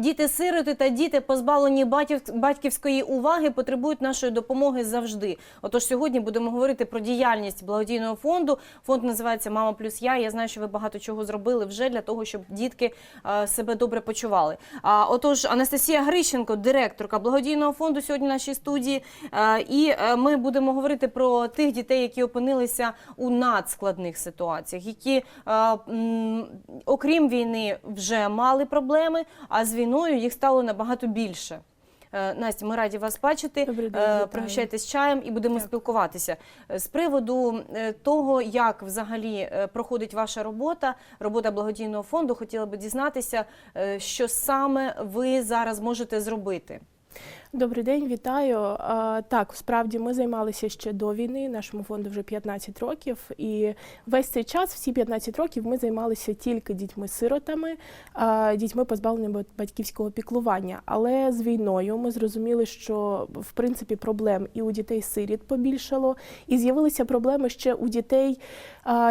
Діти-сироти та діти, позбавлені батьківської уваги, потребують нашої допомоги завжди. Отож, сьогодні будемо говорити про діяльність благодійного фонду. Фонд називається Мама плюс я. Я знаю, що ви багато чого зробили вже для того, щоб дітки е, себе добре почували. Отож, Анастасія Грищенко, директорка благодійного фонду, сьогодні в нашій студії. Е, І е, ми будемо говорити про тих дітей, які опинилися у надскладних ситуаціях, які, окрім війни, вже мали проблеми, а з війною їх стало набагато більше. Е, Настя, ми раді вас бачити. Е. Пригощайтесь чаєм і будемо так. спілкуватися Е, з приводу того, як взагалі проходить ваша робота, робота благодійного фонду. Хотіла би дізнатися, що саме ви зараз можете зробити. Добрий день, вітаю. Так, справді ми займалися ще до війни. Нашому фонду вже 15 років, і весь цей час, всі 15 років, ми займалися тільки дітьми-сиротами, дітьми позбавленими батьківського піклування. Але з війною ми зрозуміли, що в принципі проблем і у дітей-сиріт побільшало, і з'явилися проблеми ще у дітей,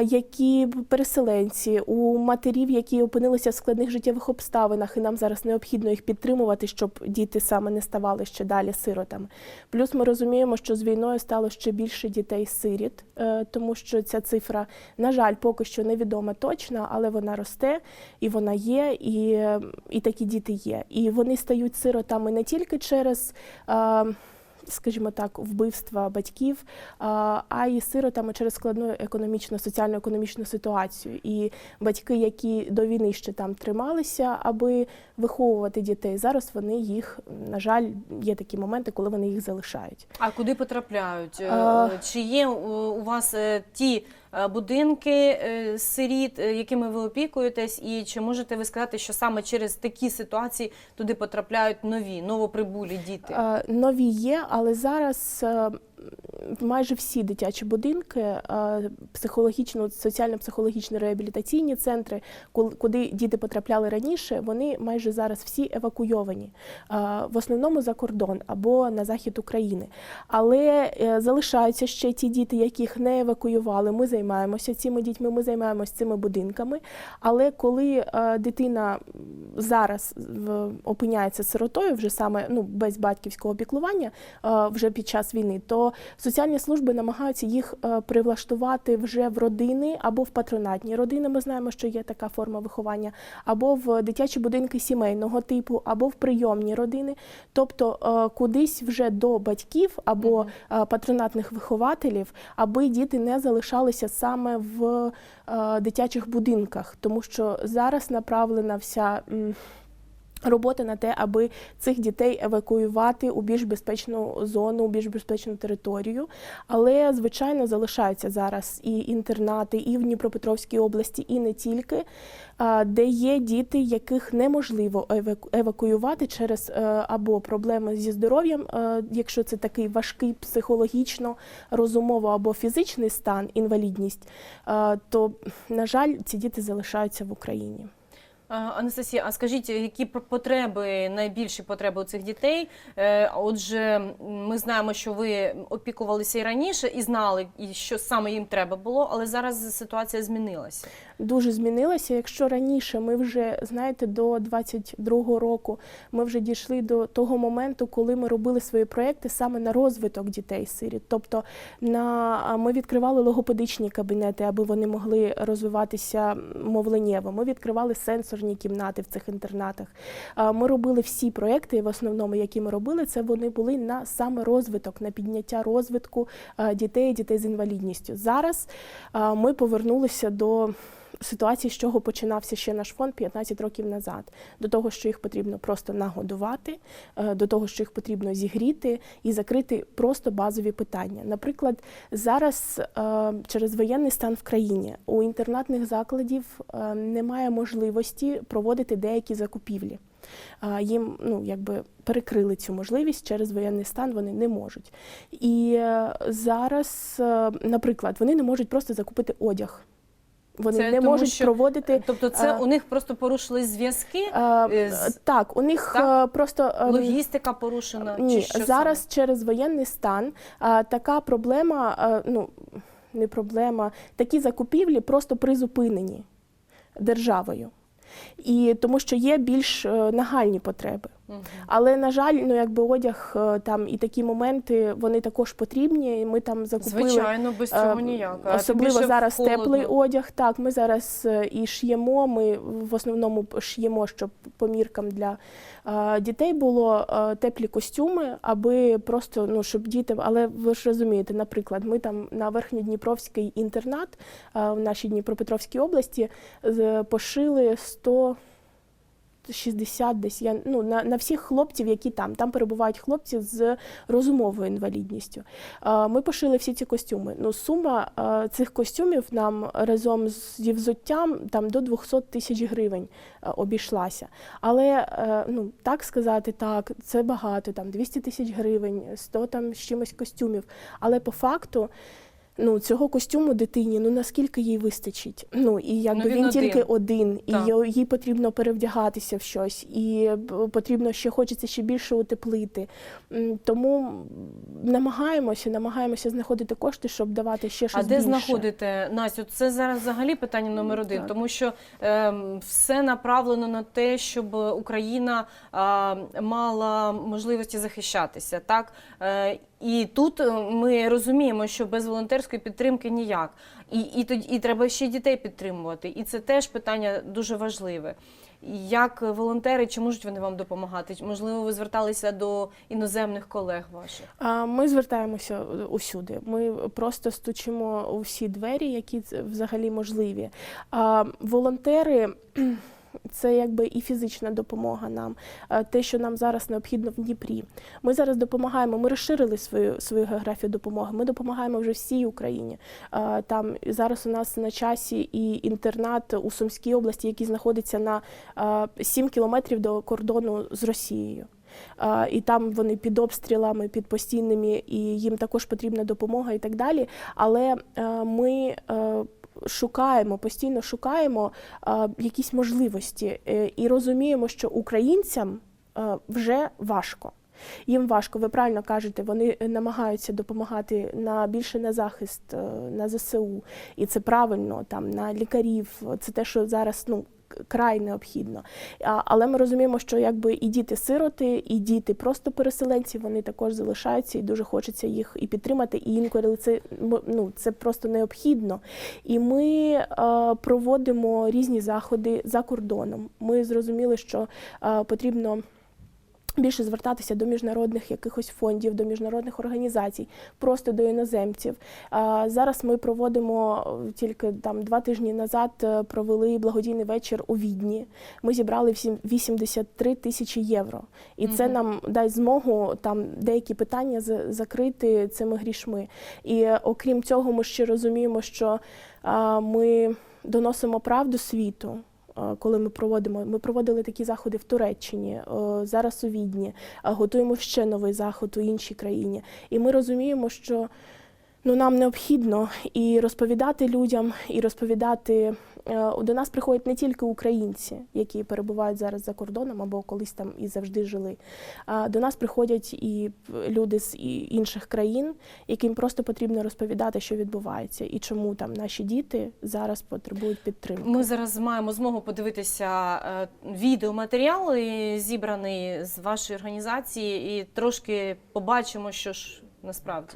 які переселенці, у матерів, які опинилися в складних життєвих обставинах, і нам зараз необхідно їх підтримувати, щоб діти саме не ставали ще далі сиротами. Плюс ми розуміємо, що з війною стало ще більше дітей-сиріт, е, тому що ця цифра, на жаль, поки що невідома точно, але вона росте і вона є, і, е, і такі діти є. І вони стають сиротами не тільки через. Скажімо так, вбивства батьків, а й і сиротами через складну економічну, соціально-економічну ситуацію. І батьки, які до війни ще там трималися, аби виховувати дітей, зараз вони їх, на жаль, є такі моменти, коли вони їх залишають. А куди потрапляють? Чи є у вас е, ті будинки е, сиріт, е, якими ви опікуєтесь, і чи можете ви сказати, що саме через такі ситуації туди потрапляють нові, новоприбулі діти? Е, Нові є, але зараз е, майже всі дитячі будинки, психологічно, соціально-психологічні реабілітаційні центри, куди діти потрапляли раніше, вони майже зараз всі евакуйовані в основному за кордон або на захід України. Але е, залишаються ще ті діти, яких не евакуювали. Ми займаємося цими дітьми, ми займаємося цими будинками. Але коли дитина зараз опиняється сиротою, вже саме ну без батьківського піклування, вже під час війни, то соціальні служби намагаються їх е, привлаштувати вже в родини або в патронатні родини. Ми знаємо, що є така форма виховання, або в дитячі будинки сімейного типу, або в прийомні родини, тобто е, кудись вже до батьків або е, патронатних вихователів, аби діти не залишалися саме в дитячих будинках, тому що зараз направлена вся. М, Робота на те, аби цих дітей евакуювати у більш безпечну зону, у більш безпечну територію. Але, звичайно, залишаються зараз і інтернати, і в Дніпропетровській області, і не тільки, де є діти, яких неможливо евакуювати через е, або проблеми зі здоров'ям, е, якщо це такий важкий психологічно, розумово або фізичний стан, інвалідність, е, то, на жаль, ці діти залишаються в Україні. Анастасія, а скажіть, які потреби, найбільші потреби у цих дітей? Е, Отже, ми знаємо, що ви опікувалися і раніше, і знали, і що саме їм треба було, але зараз ситуація змінилася. дуже змінилася. Якщо раніше ми вже знаєте, до 22-го року ми вже дійшли до того моменту, коли ми робили свої проекти саме на розвиток дітей сиріт. Тобто на ми відкривали логопедичні кабінети, аби вони могли розвиватися мовленнєво. Ми відкривали сенсорні кімнати в цих інтернатах. Ми робили всі проекти, в основному, які ми робили, це вони були на саме розвиток, на підняття розвитку дітей, дітей з інвалідністю. Зараз ми повернулися до ситуації, з чого починався ще наш фонд 15 років назад, до того, що їх потрібно просто нагодувати, е, до того, що їх потрібно зігріти і закрити просто базові питання. Наприклад, зараз е, через воєнний стан в країні у інтернатних закладів е, немає можливості проводити деякі закупівлі. Їм ну якби перекрили цю можливість через воєнний стан. Вони не можуть. І зараз, наприклад, вони не можуть просто закупити одяг. Вони Це не тому, можуть що- проводити. Тобто, це А. у них просто порушили зв'язки, е, е, з- Так, у них так? е, просто логістика порушена. ні, чи що зараз саме? через воєнний стан а, така проблема, а, ну не проблема, такі закупівлі просто призупинені державою. І тому що є більш е, нагальні потреби. Але на жаль, ну якби одяг е, там і такі моменти вони також потрібні. І ми там закупили Звичайно, без цього е, ніяк. Особливо зараз холодно. теплий одяг. Так, ми зараз е, і ш'ємо. Ми в основному ш'ємо, щоб по міркам для дітей було теплі костюми, аби просто ну щоб діти. Але ви ж розумієте, наприклад, ми там на верхньодніпровський інтернат в нашій Дніпропетровській області пошили 100 60 десь я ну на, на всіх хлопців, які там там перебувають хлопці з розумовою інвалідністю. Ми пошили всі ці костюми. Ну сума цих костюмів нам разом зі взуттям там до 200 тисяч гривень обійшлася. Але ну так сказати, так це багато, там 200 тисяч гривень, 100 там з чимось костюмів. Але по факту. Ну, цього костюму дитині, ну наскільки їй вистачить? Ну і якби Ну, він він, тільки один. один, і Так. їй потрібно перевдягатися в щось, і потрібно ще хочеться ще більше утеплити. Тому намагаємося, намагаємося знаходити кошти, щоб давати ще щось А де більше. знаходите Настю? Це зараз взагалі питання номер один, Так. тому що ем, все направлено на те, щоб Україна а, мала можливості захищатися. Так е, і тут е, ми розуміємо, що без волонтерської підтримки ніяк. І, і тоді і треба ще дітей підтримувати. І це теж питання дуже важливе. Як волонтери, чи можуть вони вам допомагати? Можливо, ви зверталися до іноземних колег ваших? Ми звертаємося усюди. Ми просто стучимо у всі двері, які взагалі можливі. Волонтери. Це якби і фізична допомога нам, те, що нам зараз необхідно в Дніпрі. Ми зараз допомагаємо. Ми розширили свою свою географію допомоги. Ми допомагаємо вже всій Україні. Там зараз у нас на часі і інтернат у Сумській області, який знаходиться на а, 7 кілометрів до кордону з Росією. І там вони під обстрілами, під постійними, і їм також потрібна допомога і так далі. Але е, ми е, шукаємо, постійно шукаємо якісь можливості е, і розуміємо, що українцям вже важко. Їм важко, ви правильно кажете, вони намагаються допомагати на більше на захист, е, на ЗСУ, і це правильно, там на лікарів. Це те, що зараз ну край необхідно. Але ми розуміємо, що якби і діти-сироти, і діти просто переселенці, вони також залишаються, і дуже хочеться їх і підтримати. І інколи це ну це просто необхідно. І ми проводимо різні заходи за кордоном. Ми зрозуміли, що потрібно. Більше звертатися до міжнародних якихось фондів, до міжнародних організацій, просто до іноземців. Зараз ми проводимо е, тільки там два тижні назад е, провели благодійний вечір у Відні. Ми зібрали всім 83 тисячі євро, і це Мгм. нам дасть змогу там деякі питання за- закрити цими грішми. І е, окрім цього, ми ще розуміємо, що ми доносимо правду світу. Е, Коли ми проводимо, ми проводили такі заходи в Туреччині, е, зараз у Відні, а готуємо ще новий заход у іншій країні. І ми розуміємо, що ну, нам необхідно і розповідати людям, і розповідати. Е, До нас приходять не тільки українці, які перебувають зараз за кордоном або колись там і завжди жили. До нас приходять і люди з інших країн, яким просто потрібно розповідати, що відбувається, і чому там наші діти зараз потребують підтримки. Ми зараз маємо змогу подивитися е, відеоматеріал, зібраний з вашої організації, і трошки побачимо, що ж насправді.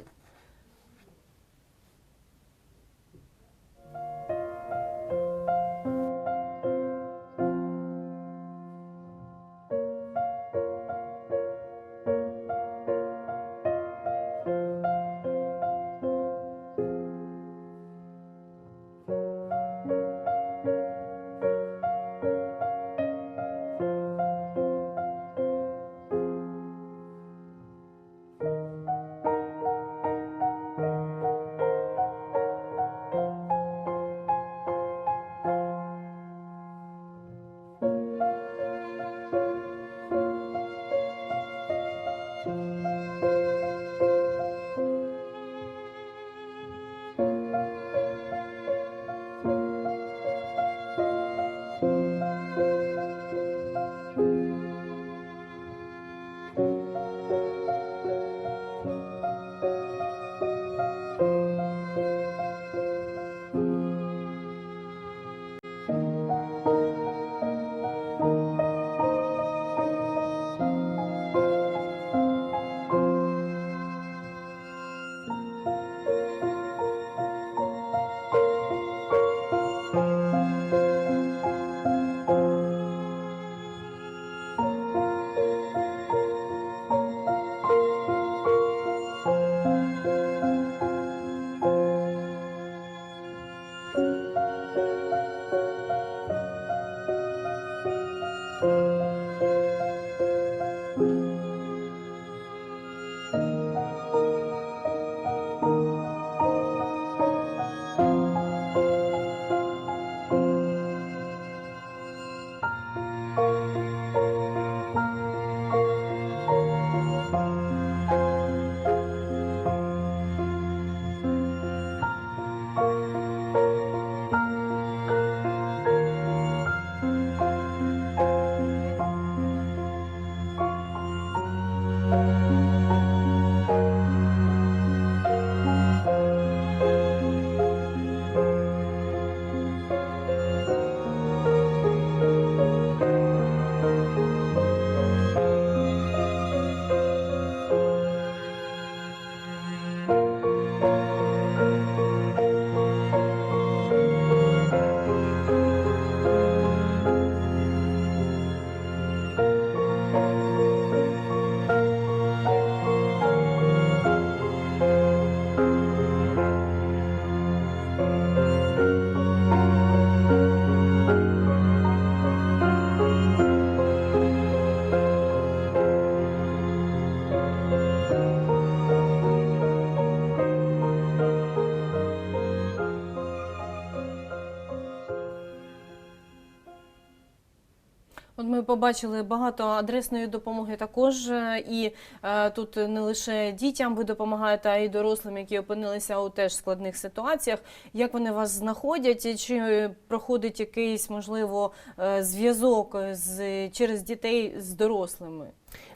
От ми побачили багато адресної допомоги також, е, і е, тут не лише дітям ви допомагаєте, а й дорослим, які опинилися у теж складних ситуаціях. Як вони вас знаходять? Чи проходить якийсь можливо е, зв'язок з через дітей з дорослими?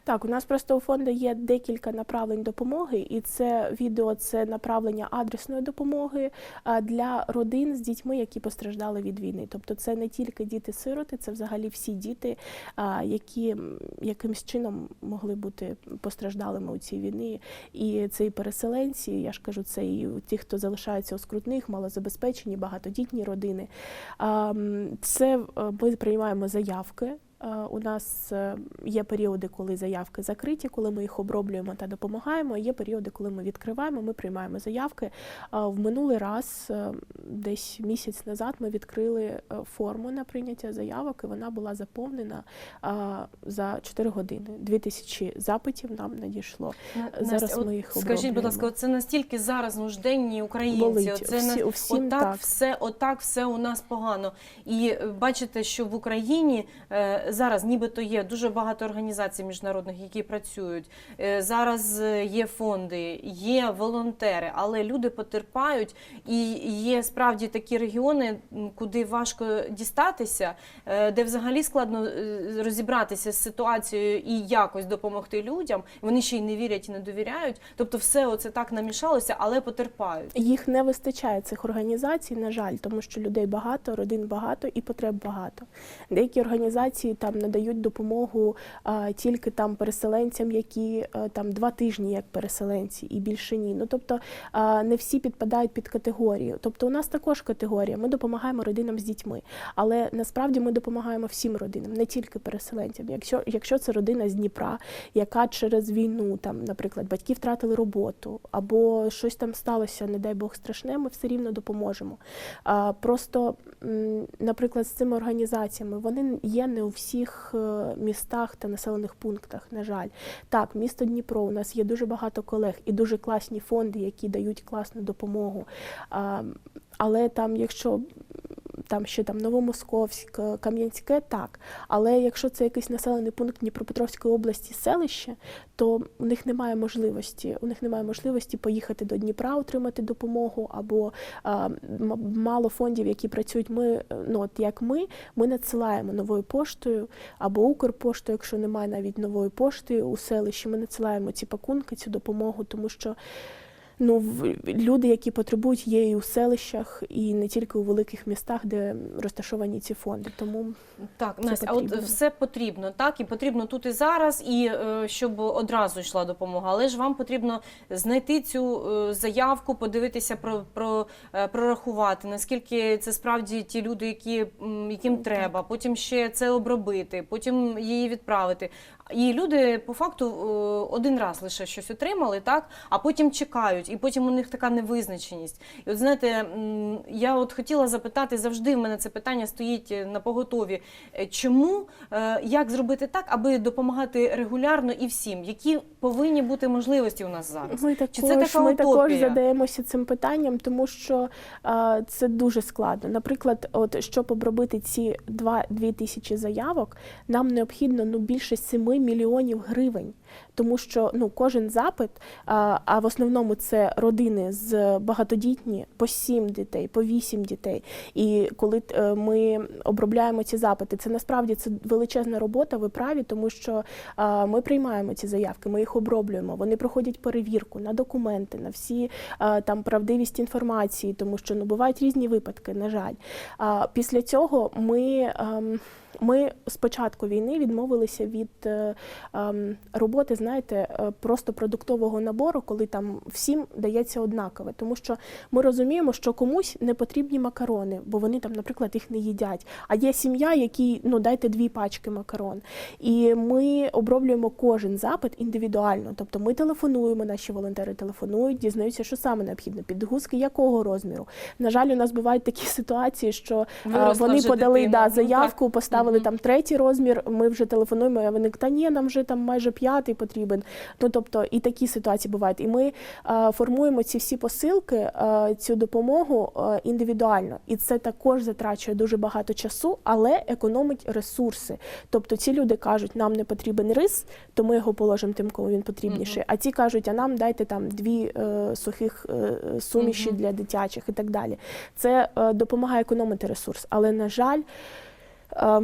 Так, у нас просто у фонду є декілька направлень допомоги, і це відео це направлення адресної допомоги для родин з дітьми, які постраждали від війни. Тобто, це не тільки діти-сироти, це взагалі всі діти, які якимсь чином могли бути постраждалими у цій війні. І це і переселенці, я ж кажу, це і ті, хто залишаються у скрутних, малозабезпечені, багатодітні родини. Це е, ми приймаємо заявки. Е, У нас е, є періоди, коли заявки закриті, коли ми їх оброблюємо та допомагаємо. Є періоди, коли ми відкриваємо, ми приймаємо заявки. Е, В минулий раз, десь місяць назад, ми відкрили форму на прийняття заявок, і вона була заповнена за 4 години. 2000 запитів нам надійшло. Зараз ми їх от скажіть, будь ласка, це настільки зараз нужденні українці. Всі- на отак так. все, отак все у нас погано. І бачите, що в Україні зараз нібито є дуже багато організацій міжнародних, які працюють. Е, зараз е, є фонди, є волонтери, але люди потерпають, і є справді такі регіони, куди важко дістатися, е, де взагалі складно розібратися з ситуацією і якось допомогти людям. Вони ще й не вірять і не довіряють. Тобто, все оце так намішалося, але потерпають. Їх не вистачає цих організацій, на жаль, тому що людей багато, родин багато і потреб багато. Деякі організації там надають допомогу а, тільки там переселенцям, які а, там два тижні як переселенці, і більше ні. Ну тобто а, не всі підпадають під категорію. Тобто, у нас також категорія. Ми допомагаємо родинам з дітьми, але насправді ми допомагаємо всім родинам, не тільки переселенцям. Якщо, якщо це родина з Дніпра, яка через війну, там, наприклад, батьки втратили роботу або щось там сталося, не дай Бог страшне, ми все рівно допоможемо. А, просто, наприклад, з цими організаціями вони є не у всіх е, містах та населених пунктах, на жаль. Так, місто Дніпро, у нас є дуже багато колег і дуже класні фонди, які дають класну допомогу. Але там, якщо там ще там Новомосковськ, Кам'янське, так. Але якщо це якийсь населений пункт Дніпропетровської області, селище, то у них немає можливості. У них немає можливості поїхати до Дніпра, отримати допомогу, або а, мало фондів, які працюють. Ми, е, ну от як ми, ми надсилаємо новою поштою або Укрпоштою, якщо немає навіть нової пошти у селищі, ми надсилаємо ці пакунки, цю допомогу, тому що. Ну, люди, які потребують, є і у селищах, і не тільки у великих містах, де розташовані ці фонди. Тому Так, Настя, а от все потрібно, так, і потрібно тут і зараз, і е, щоб одразу йшла допомога. Але ж вам потрібно знайти цю е, заявку, подивитися про, про е, прорахувати, наскільки це справді ті люди, які яким треба, потім ще це обробити, потім її відправити. І люди по факту е, один раз лише щось отримали, так, а потім чекають, і потім у них така невизначеність. І от знаєте, я от хотіла запитати завжди. В мене це питання стоїть е, на поготові. Е, Чому е, як зробити так, аби допомагати регулярно і всім? Які повинні бути можливості у нас зараз? ми Чи це така ми також задаємося цим питанням, тому що а, це дуже складно. Наприклад, от щоб обробити ці 2 тисячі заявок, нам необхідно ну більше 7 мільйонів гривень. Тому що ну кожен запит, а, а в основному це родини з багатодітні по 7 дітей, по 8 дітей. І коли е, ми обробляємо ці запити, це насправді це величезна робота. Ви праві, тому що а, ми приймаємо ці заявки, ми їх оброблюємо. Вони проходять перевірку на документи, на всі а, там правдивість інформації, тому що ну бувають різні випадки. На жаль, а, після цього ми. ем, ми з початку війни відмовилися від е, ем, роботи, знаєте, е, просто продуктового набору, коли там всім дається однакове. Тому що ми розуміємо, що комусь не потрібні макарони, бо вони там, наприклад, їх не їдять. А є сім'я, якій ну дайте дві пачки макарон. І ми оброблюємо кожен запит індивідуально. Тобто ми телефонуємо, наші волонтери телефонують, дізнаються, що саме необхідно, підгузки якого розміру. На жаль, у нас бувають такі ситуації, що Виросла вони подали да, Ну, заявку, поставили Мгм. там третій розмір. Ми вже телефонуємо. А вони та ні, нам вже там майже п'ятий. потрібен. Ну тобто і такі ситуації бувають. І ми е, формуємо ці всі посилки, е, цю допомогу е, індивідуально. І це також затрачує дуже багато часу, але економить ресурси. Тобто ці люди кажуть, нам не потрібен рис, то ми його положимо тим, кому він потрібніший. А ті кажуть, а нам дайте там дві е, сухих е, суміші Мгм. для дитячих і так далі. Це е, допомагає економити ресурс. Але на жаль. Е,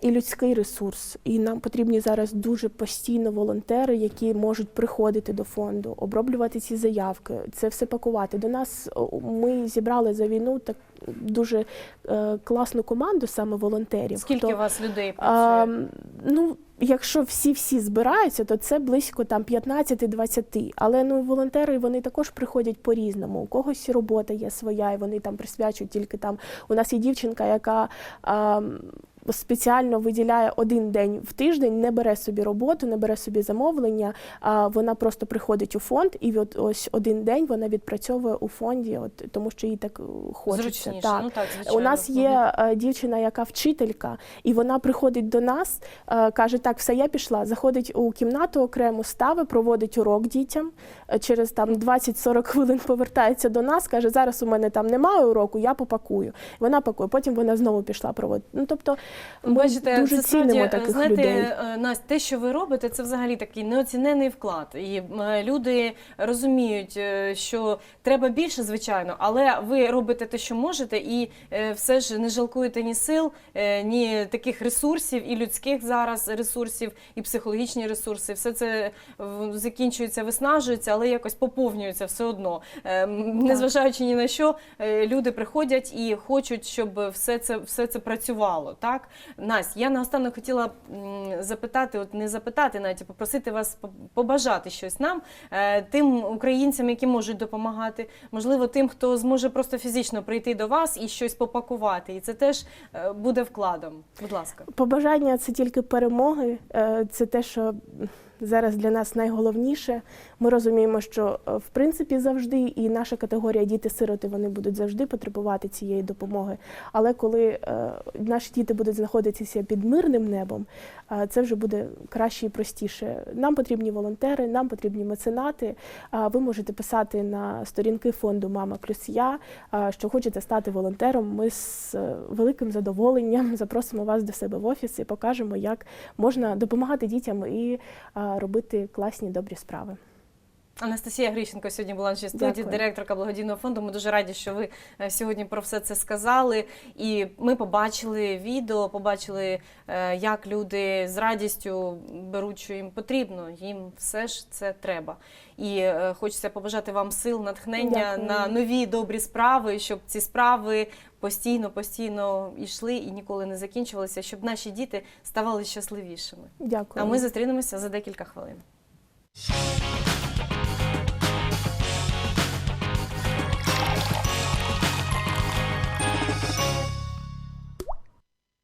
і людський ресурс, і нам потрібні зараз дуже постійно волонтери, які можуть приходити до фонду, оброблювати ці заявки, це все пакувати. До нас ми зібрали за війну так дуже е, класну команду саме волонтерів. Скільки хто- у вас людей а, працює? ну, якщо всі всі збираються, то це близько там 15-20. Але ну волонтери вони також приходять по-різному. У когось робота є своя, і вони там присвячують тільки там. У нас є дівчинка, яка. А, Спеціально виділяє один день в тиждень, не бере собі роботу, не бере собі замовлення. А вона просто приходить у фонд, і от ось один день вона відпрацьовує у фонді, от тому що їй так е, хочеться. Зручніше. Так. Ну так, звичайно. У нас є е, дівчина, яка вчителька, і вона приходить до нас, е, каже: Так, все, я пішла. Заходить у кімнату окремо, ставить, проводить урок дітям. Через там 20-40 хвилин повертається до нас, каже: зараз у мене там немає уроку, я попакую. Вона пакує. Потім вона знову пішла проводити. Ну тобто, Бачите, дуже це цінимо справді, таких знаєте, людей. е, Настя, те, що ви робите, це взагалі такий неоцінений вклад. І е, люди розуміють, е, що треба більше, звичайно, але ви робите те, що можете, і е, все ж не жалкуєте ні сил, е, ні таких ресурсів, і людських зараз ресурсів, і психологічні ресурси. Все це е, закінчується, виснажується, але якось поповнюється все одно. Е, Незважаючи ні на що, е, люди приходять і хочуть, щоб все це, все це працювало. Так? Настя, я наостанок хотіла запитати, от не запитати, навіть а попросити вас побажати щось нам, е, тим українцям, які можуть допомагати, можливо, тим, хто зможе просто фізично прийти до вас і щось попакувати. І це теж е, буде вкладом. Будь ласка. Побажання це тільки перемоги. Е, Це те, що зараз для нас найголовніше. Ми розуміємо, що е, в принципі завжди і наша категорія діти-сироти вони будуть завжди потребувати цієї допомоги. Але коли е, наші діти будуть знаходитися під мирним небом, е, це вже буде краще і простіше. Нам потрібні волонтери, нам потрібні меценати. А Ви можете писати на сторінки фонду Мама плюс я, а, що хочете стати волонтером. Ми з е, великим задоволенням запросимо вас до себе в офіс і покажемо, як можна допомагати дітям і а, робити класні добрі справи. Анастасія Грищенко сьогодні була в нашій студії, Дякую. директорка благодійного фонду. Ми дуже раді, що ви е, сьогодні про все це сказали. І ми побачили відео, побачили, е, як люди з радістю беруть, що їм потрібно. Їм все ж це треба. І е, хочеться побажати вам сил, натхнення Дякую. на нові добрі справи, щоб ці справи постійно, постійно йшли і ніколи не закінчувалися, щоб наші діти ставали щасливішими. Дякую. А ми зустрінемося за декілька хвилин.